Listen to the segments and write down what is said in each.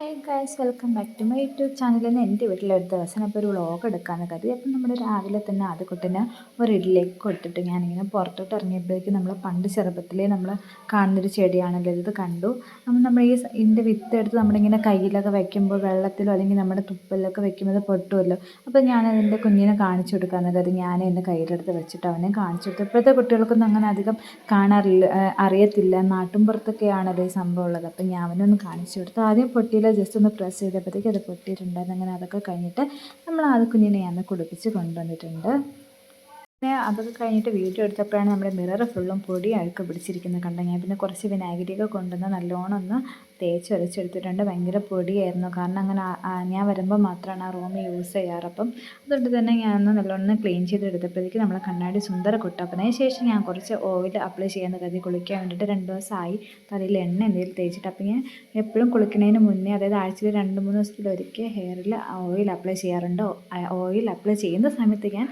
Hey guys welcome back to my YouTube ചാനലിൽ നിന്ന് എന്റെ വീട്ടിലൊരു ദിവസം അപ്പോൾ ഒരു വ്ളോഗ് എടുക്കാമെന്ന് കരുതി. അപ്പം നമ്മൾ രാവിലെ തന്നെ അത് കുട്ടിനെ ഒരു ഇഡിലേക്ക് കൊടുത്തിട്ട് ഞാനിങ്ങനെ പുറത്തോട്ട് ഇറങ്ങിയപ്പോഴേക്കും നമ്മൾ പണ്ട് ചെറുപ്പത്തിലേ നമ്മൾ കാണുന്നൊരു ചെടിയാണല്ലോ ഇത് കണ്ടു. അപ്പം നമ്മൾ ഈ ഇതിന്റെ വിത്ത് എടുത്ത് നമ്മളിങ്ങനെ കയ്യിലൊക്കെ വയ്ക്കുമ്പോൾ വെള്ളത്തിലോ അല്ലെങ്കിൽ നമ്മുടെ തുപ്പലിലൊക്കെ വയ്ക്കുമ്പോൾ അത് പൊട്ടുമല്ലോ. അപ്പോൾ ഞാൻ അതിന്റെ കുഞ്ഞിനെ കാണിച്ചു കൊടുക്കാമെന്ന് കരുതി. ഞാൻ എന്റെ കയ്യിലെടുത്ത് വെച്ചിട്ട് അവനെ കാണിച്ചു കൊടുത്തു. ഇപ്പോഴത്തെ കുട്ടികൾക്കൊന്നും അങ്ങനെ അധികം കാണാറില്ല അറിയത്തില്ല. നാട്ടിൻപുറത്തൊക്കെയാണല്ലോ ഈ സംഭവം ഉള്ളത്. അപ്പം ഞാൻ അവനൊന്ന് കാണിച്ചു കൊടുത്തു. ആദ്യം ജസ്റ്റ് ഒന്ന് പ്രസ് ചെയ്തപ്പോഴത്തേക്ക് അത് പൊട്ടിയിട്ടുണ്ടായിരുന്നു. അങ്ങനെ അതൊക്കെ കഴിഞ്ഞിട്ട് നമ്മൾ ആദ്യ അന്ന് കുളിപ്പിച്ച് കൊണ്ടുവന്നിട്ടുണ്ട്. പിന്നെ അതൊക്കെ കഴിഞ്ഞിട്ട് വീഡിയോ എടുത്തപ്പോഴാണ് നമ്മുടെ മിറർ ഫുള്ളും പൊടി അഴുക്ക് പിടിച്ചിരിക്കുന്നത് കണ്ട ഞാൻ പിന്നെ കുറച്ച് വിനാഗിരിയൊക്കെ കൊണ്ടുവന്ന് നല്ലോണം ഒന്ന് തേച്ച് വരച്ചെടുത്തിട്ടുണ്ട് ഭയങ്കര പൊടിയായിരുന്നു. കാരണം അങ്ങനെ ഞാൻ വരുമ്പോൾ മാത്രമാണ് ആ റൂം യൂസ് ചെയ്യാറ്. അപ്പം അതുകൊണ്ട് തന്നെ ഞാൻ ഒന്ന് നല്ലോണം ക്ലീൻ ചെയ്തെടുത്തപ്പോഴേക്ക് നമ്മളെ കണ്ണാടി സുന്ദര കുട്ടപ്പതിന് ശേഷം ഞാൻ കുറച്ച് ഓയിൽ അപ്ലൈ ചെയ്യാമെന്ന് കരുതി കുളിക്കാൻ വേണ്ടിയിട്ട് രണ്ട് ദിവസമായി തലയിൽ എണ്ണ എന്തെങ്കിലും തേച്ചിട്ട്. അപ്പം ഞാൻ എപ്പോഴും കുളിക്കുന്നതിന് മുന്നേ അതായത് ആഴ്ചയിൽ രണ്ട് മൂന്ന് ദിവസത്തിലൊരിക്കൽ ഹെയറിൽ ഓയിൽ അപ്ലൈ ചെയ്യാറുണ്ട്. ഓയിൽ അപ്ലൈ ചെയ്യുന്ന സമയത്ത് ഞാൻ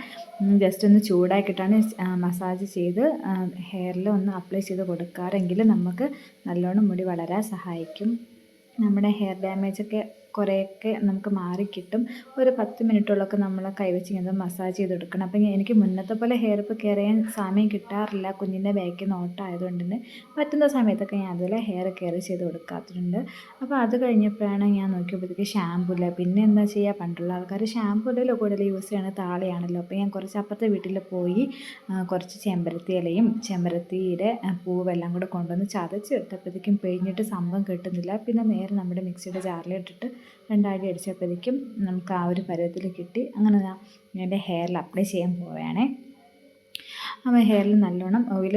ജസ്റ്റ് ഒന്ന് ചൂടാക്കിയിട്ടാണ് മസാജ് ചെയ്ത് ഹെയറിൽ ഒന്ന് അപ്ലൈ ചെയ്ത് കൊടുക്കാറെങ്കിൽ നമുക്ക് നല്ലോണം മുടി വളരാൻ സഹായിക്കും. നമ്മുടെ ഹെയർ ഡാമേജൊക്കെ കുറേയൊക്കെ നമുക്ക് മാറിക്കിട്ടും. ഒരു പത്ത് മിനിറ്റോളൊക്കെ നമ്മൾ കൈവച്ച് ഇങ്ങനെ മസാജ് ചെയ്ത് കൊടുക്കണം അപ്പം എനിക്ക് മുന്നത്തെ പോലെ ഹെയർ ഇപ്പോൾ കെയർ ചെയ്യാൻ സമയം കിട്ടാറില്ല. കുഞ്ഞിന്റെ ബാക്കിൽ നോട്ടായതുകൊണ്ട് തന്നെ പറ്റുന്ന സമയത്തൊക്കെ ഞാൻ അതുപോലെ ഹെയർ കെയർ ചെയ്ത് കൊടുക്കാറുണ്ട് അപ്പോൾ അത് കഴിഞ്ഞപ്പോഴാണ് ഞാൻ നോക്കിയപ്പോഴത്തേക്ക് ഷാമ്പൂല്ല പിന്നെ എന്താ ചെയ്യുക പണ്ടുള്ള ആൾക്കാർ ഷാമ്പൂലല്ലോ കൂടുതൽ യൂസ് ചെയ്യണത് താളിയാണല്ലോ. അപ്പോൾ ഞാൻ കുറച്ച് അപ്പുറത്തെ വീട്ടിൽ പോയി കുറച്ച് ചെമ്പരത്തി ഇലയും ചെമ്പരത്തിയുടെ പൂവെല്ലാം കൂടെ കൊണ്ടുവന്ന് ചതച്ച് ചതച്ചെടുത്തപ്പോഴത്തേക്കും പിഴിഞ്ഞിട്ട് സംഭവം കിട്ടുന്നില്ല. പിന്നെ നേരെ നമ്മുടെ മിക്സിയുടെ ജാറിലിട്ടിട്ട് രണ്ടാഴ്ച അടിച്ചപ്പോഴേക്കും നമുക്ക് ആ ഒരു പരുവത്തിൽ കിട്ടി. അങ്ങനെ ഞാൻ എന്റെ ഹെയറിൽ അപ്ലൈ ചെയ്യാൻ പോവുകയാണേ. അപ്പോൾ ഹെയറിൽ നല്ലോണം ഓയിൽ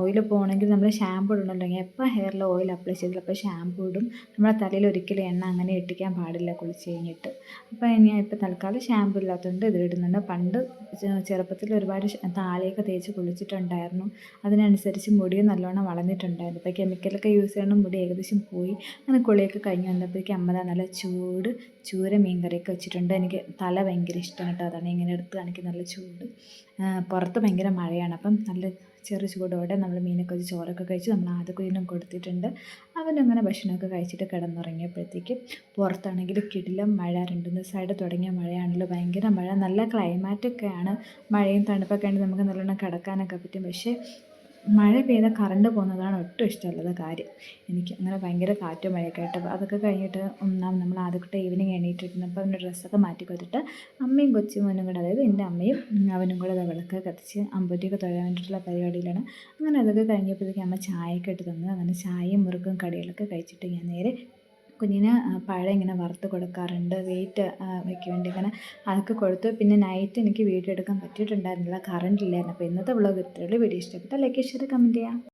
ഓയിൽ പോകണമെങ്കിൽ നമ്മൾ ഷാമ്പൂ ഇടണമെന്നുണ്ടെങ്കിൽ എപ്പോൾ ഹെയറിൽ ഓയിൽ അപ്ലൈ ചെയ്തില്ല അപ്പോൾ ഷാംപൂ ഇടും. നമ്മുടെ തലയിൽ ഒരിക്കലും എണ്ണ അങ്ങനെ ഇട്ടിക്കാൻ പാടില്ല കുളിച്ച് കഴിഞ്ഞിട്ട്. അപ്പോൾ ഞാൻ ഇപ്പോൾ തൽക്കാലം ഷാമ്പൂ ഇല്ലാത്തതുകൊണ്ട് ഇത് ഇടുന്നുണ്ട്. പണ്ട് ചെറുപ്പത്തിൽ ഒരുപാട് താളിയൊക്കെ തേച്ച് കുളിച്ചിട്ടുണ്ടായിരുന്നു. അതിനനുസരിച്ച് മുടിയും നല്ലോണം വളർന്നിട്ടുണ്ടായിരുന്നു. ഇപ്പോൾ കെമിക്കലൊക്കെ യൂസ് ചെയ്യണം മുടി ഏകദേശം പോയി. അങ്ങനെ കുളിയൊക്കെ കഴിഞ്ഞ് വന്നപ്പോഴേക്കും അമ്മ നല്ല ചൂട് ചൂര മീൻ കറിയൊക്കെ വെച്ചിട്ടുണ്ട്. എനിക്ക് തല ഭയങ്കര ഇഷ്ടമാണ് കേട്ടോ. അതാണ് ഇങ്ങനെ എടുത്ത് കാണിക്കുന്ന നല്ല ചൂട്. പുറത്ത് ഭയങ്കര മഴയാണ് അപ്പം നല്ല ചെറു ചൂടോടെ നമ്മൾ മീനൊക്കെ വെച്ച് ചോറൊക്കെ കഴിച്ച് നമ്മൾ ആദ്യക്കുയിനും കൊടുത്തിട്ടുണ്ട്. അവനങ്ങനെ ഭക്ഷണമൊക്കെ കഴിച്ചിട്ട് കിടന്നുറങ്ങിയപ്പോഴത്തേക്ക് പുറത്താണെങ്കിൽ കിടിലം മഴ രണ്ട് ദിവസമായിട്ട് തുടങ്ങിയ മഴയാണല്ലോ ഭയങ്കര മഴ. നല്ല ക്ലൈമാറ്റൊക്കെയാണ് മഴയും തണുപ്പൊക്കെ ആണെങ്കിൽ നമുക്ക് നല്ലോണം കിടക്കാനൊക്കെ പറ്റും. പക്ഷേ മഴ പെയ്ത കറണ്ട് പോകുന്നതാണ് ഒട്ടും ഇഷ്ടമല്ലാത്ത കാര്യം. എനിക്ക് അങ്ങനെ ഭയങ്കര കാറ്റും മഴയൊക്കെ ആയിട്ട്. അതൊക്കെ കഴിഞ്ഞിട്ട് ഒന്നാം നമ്മൾ ആദ്യത്തെ ഈവനിങ് എണീറ്റിരുന്നപ്പോൾ അവന്റെ ഡ്രസ്സൊക്കെ മാറ്റി കൊടുത്തിട്ട് അമ്മയും കൊച്ചും മോനും കൂടെ അതായത് എന്റെ അമ്മയും അവനും കൂടെ വിളക്ക് കത്തിച്ച് അമ്പൂറ്റിയൊക്കെ തൊഴാൻ വേണ്ടിയിട്ടുള്ള പരിപാടിയിലാണ്. അങ്ങനെ അതൊക്കെ കഴിഞ്ഞപ്പോഴത്തേക്കും അമ്മ ചായയൊക്കെ ഇട്ട് തന്നു. അങ്ങനെ ചായയും മുറുക്കും കടികളൊക്കെ കഴിച്ചിട്ട് ഞാൻ നേരെ കുഞ്ഞിന് പഴം ഇങ്ങനെ വറുത്ത് കൊടുക്കാറുണ്ട്. വെയിറ്റ് വയ്ക്കാൻ വേണ്ടി ഇങ്ങനെ അതൊക്കെ കൊടുത്തു. പിന്നെ നൈറ്റ് എനിക്ക് വീഡിയോ എടുക്കാൻ പറ്റിയിട്ടുണ്ടായിരുന്നില്ല. കറണ്ട് ഇല്ലായിരുന്നു. അപ്പോൾ ഇന്നത്തെ വ്ളോഗ് ഇത്രയുള്ളൂ വീഡിയോ ഇഷ്ടപ്പെട്ടാൽ ലൈക്ക് ഷെയർ കമന്റ് ചെയ്യാം.